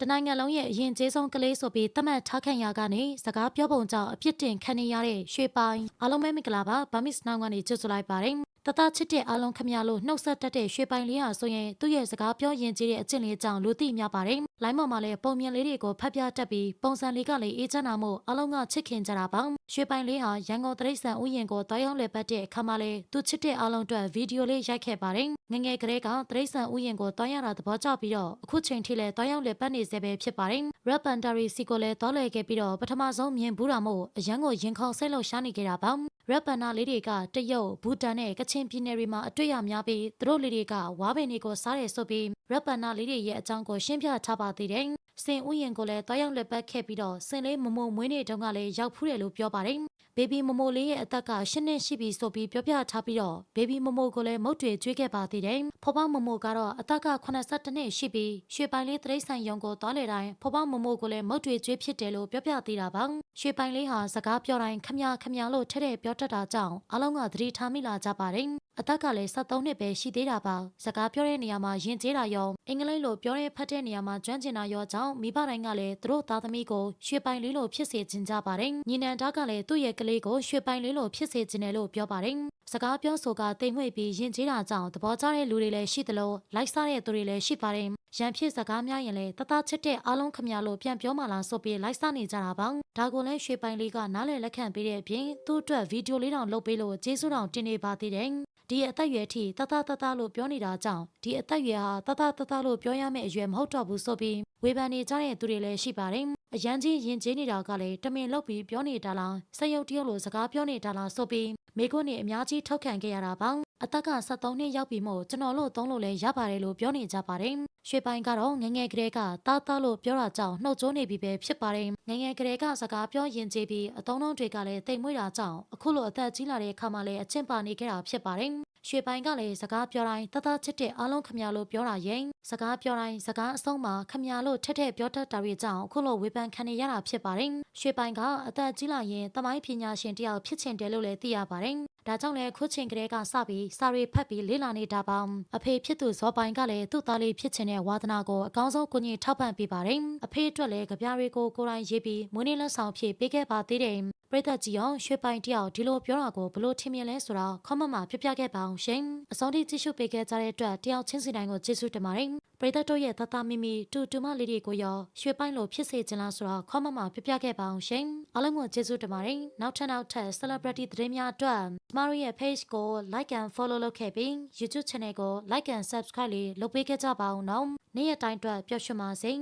တနိုင်ငံလုံးရဲ့အရင်ကျေးဆုံးကလေးဆိုပြီးသတ်မှတ်ထားခံရကနေစကားပြောပုံကြောင့်အပြစ်တင်ခံနေရတဲ့ရွှေပိုင်အားလုံးပဲမင်္ဂလာပါဗမစ်နောင်ကနေကြိုဆိုလိုက်ပါတယ်တသားချစ်တဲ့အားလုံးခမရလို့နှုတ်ဆက်တတ်တဲ့ရွှေပိုင်လေးဟာဆိုရင်သူ့ရဲ့စကားပြောရင်ကြီးတဲ့အကျင့်လေးကြောင့်လူသိများပါတယ်။လိုင်းပေါ်မှာလည်းပုံမြင်လေးတွေကိုဖတ်ပြတတ်ပြီးပုံစံလေးကလည်းအေးချမ်းတာမို့အားလုံးကချစ်ခင်ကြတာပါ။ ရွှေပိုင်လေးဟာရန်ကုန်တရိတ်ဆန်ဥယျာဉ်ကိုတောင်းရောက်လည်ပတ်တဲ့အခါမှာလည်းသူချစ်တဲ့အားလုံးအတွက်ဗီဒီယိုလေးရိုက်ခဲ့ပါတယ်။ငယ်ငယ်ကလေးကတရိတ်ဆန်ဥယျာဉ်ကိုတောင်းရတာသဘောကျပြီးတော့အခုချိန်ထိလည်းတောင်းရောက်လည်ပတ်နေစေပဲဖြစ်ပါတယ်။ Red Panda ရီစီကိုလည်းတောလဲခဲ့ပြီးတော့ပထမဆုံးမြင်ဘူးတာမို့အရန်ကိုရင်ခုန်စိတ်လှုပ်ရှားနေကြတာပါ။ရက်ပန်နာလေးတွေကတရုတ်ဘူတန်နဲ့ကချင်ပြည်နယ်တွေမှာအတွေ့အများပြီးသူတို့လေးတွေကဝါးပင်တွေကိုစားတယ်ဆိုပြီးရက်ပန်နာလေးတွေရဲ့အကြောင်းကိုရှင်းပြထားပါသေးတယ်။စင်ဥယျင်ကိုလည်းတွားရောက်လက်ပတ်ခဲ့ပြီးတော့စင်လေးမမိုမွေးနေ့တုန်းကလည်းရောက်ဖူးတယ်လို့ပြောပါတယ်။ဘေဘီမမိုလေးရဲ့အသက်က၈နှစ်ရှိပြီဆိုပြီးပြောပြထားပြီးတော့ဘေဘီမမိုကိုလည်းမုတ်တွေကျွေးခဲ့ပါသေးတယ်။ဖော်ပမမိုကတော့အသက်က82နှစ်ရှိပြီးရွှေပိုင်လေးတရိတ်ဆန်ယုံကိုတွားလေတိုင်းဖော်ပမမိုကိုလည်းမုတ်တွေကျွေးဖြစ်တယ်လို့ပြောပြသေးတာပါ။ရွှေပိုင်လေးဟာစကားပြောတိုင်းခမခမလို့ထဲတဲ့ပြောတတ်တာကြောင့်အားလုံးကသတိထားမိလာကြပါတယ်။ အသက်ကလည်း73နှစ်ပဲရှိသေးတာပါ။စကားပြောတဲ့နေရာမှာယဉ်ကျေးတာရောအင်္ဂလိပ်လိုပြောတဲ့ဖတ်တဲ့နေရာမှာကျွမ်းကျင်တာရောကြောင့်မိဘတိုင်းကလည်းသူတို့သားသမီးကိုရွှေပိုင်လေးလိုဖြစ်စေချင်ကြပါတယ်။ညီနန်တားကလည်းသူ့ရဲ့ကလေးကိုရွှေပိုင်လေးလိုဖြစ်စေချင်တယ်လို့ပြောပါတယ်။စကားပြောဆိုကတိမ်မွေ့ပြီးယဉ်ကျေးတာကြောင့်သဘောကျတဲ့လူတွေလည်းရှိသလိုလိုက်စားတဲ့သူတွေလည်းရှိပါတယ်။ရန်ဖြစ်စကားများရင်လည်းတသားချစ်တဲ့အားလုံးခမရလို့ပြန်ပြောမှလားဆိုပြီးလိုက်စားနေကြတာပါ။ဒါကိုလည်းရွှေပိုင်လေးကနားလည်လက်ခံပေးတဲ့အပြင်သူ့အတွက်ဗီဒီယိုလေးတောင်လုပ်ပေးလို့ကျေးဇူးတောင်တင်နေပါသေးတယ်။ ဒီအသက်အရွယ်ထိတသားတသားလို့ပြောနေတာကြောင့်ဒီအသက်အရွယ်ဟာတသားတသားလို့ပြောရမယ့်အရွယ်မဟုတ်တော့ဘူးဆိုပြီးဝေဖန်နေကြတဲ့သူတွေလည်းရှိပါတယ်။အရန်ကြီးရင်ကျေးနေတာကလည်းတမင်လောက်ပြီးပြောနေတာလားစက်ရုပ်တရုပ်လိုစကားပြောနေတာလားဆိုပြီးမိခွန်းနေအများကြီးထောက်ခံခဲ့ရတာပါ အသက်က73နှစ်ရောက်ပြီမို့ကျွန်တော်လို့သုံးလို့လဲရပါတယ်လို့ပြောနေကြပါတယ်ရွှေပိုင်းကတော့ငငယ်ကလေးကတားတားလို့ပြောတာကြောင့်နှုတ်ကြိုးနေပြီပဲဖြစ်ပါတယ်ငငယ်ကလေးကစကားပြောရင်ကျေးပြီးအတုံးလုံးတွေကလည်းတိမ်မွေးတာကြောင့်အခုလိုအသက်ကြီးလာတဲ့အခါမှလည်းအချင်းပါနေခဲ့တာဖြစ်ပါတယ်ရွှေပိုင်းကလည်းစကားပြောတိုင်းတသားချစ်တဲ့အားလုံးခမရလို့ပြောတာရင်စကားပြောတိုင်းစကားအဆုံးမှာခမရလို့ထက်ထက်ပြောတတ်တာတွေကြောင့်အခုလိုဝေဖန်ခံနေရတာဖြစ်ပါတယ်ရွှေပိုင်းကအသက်ကြီးလာရင်တမိုင်းပညာရှင်တယောက်ဖြစ်ချင်တယ်လို့လည်းသိရပါတယ် ဒါကြောင့်လည်းခုချင်းကလေးကစပြီးစာရီဖတ်ပြီးလေ့လာနေတာပါအဖေဖြစ်သူဇော်ပိုင်ကလည်းသူ့သားလေးဖြစ်ချင်တဲ့ဝါသနာကိုအကောင်းဆုံးကိုကြီးထောက်ပံ့ပေးပါတယ်အဖေအတွက်လည်းကြပြားတွေကိုကိုယ်တိုင်ရေးပြီးမွေးနေ့လက်ဆောင်ဖြစ်ပေးခဲ့ပါသေးတယ်ပရိသတ်ကြီးအောင်ရွှေပိုင်တယောက်ဒီလိုပြောတာကိုဘလို့ထင်မြင်လဲဆိုတော့ခေါမမပြပြခဲ့ပါအောင်ရှင်အစောတိကြည့်ရှုပေးခဲ့ကြတဲ့အတွက်တယောက်ချင်းစီတိုင်းကိုကျေးဇူးတင်ပါတယ် ပရိသတ်တို့ရဲ့သတမီမီတူတူမလေးတွေကိုရောရွှေပိုင်လိုဖြစ်စေချင်လားဆိုတော့ခေါမမပြပြခဲ့ပါအောင်ရှင်အားလုံးကိုကျေးဇူးတင်ပါတယ်နောက်ထပ်နောက်ထပ် celebrity သတင်းများအတွက်ကျမတို့ရဲ့ page ကို like and follow လုပ်ခဲ့ပြီး YouTube channel ကို like and subscribe လေးလုပ်ပေးခဲ့ကြပါအောင်နော်နေ့ရက်တိုင်းအတွက်ပျော်ရွှင်ပါစေ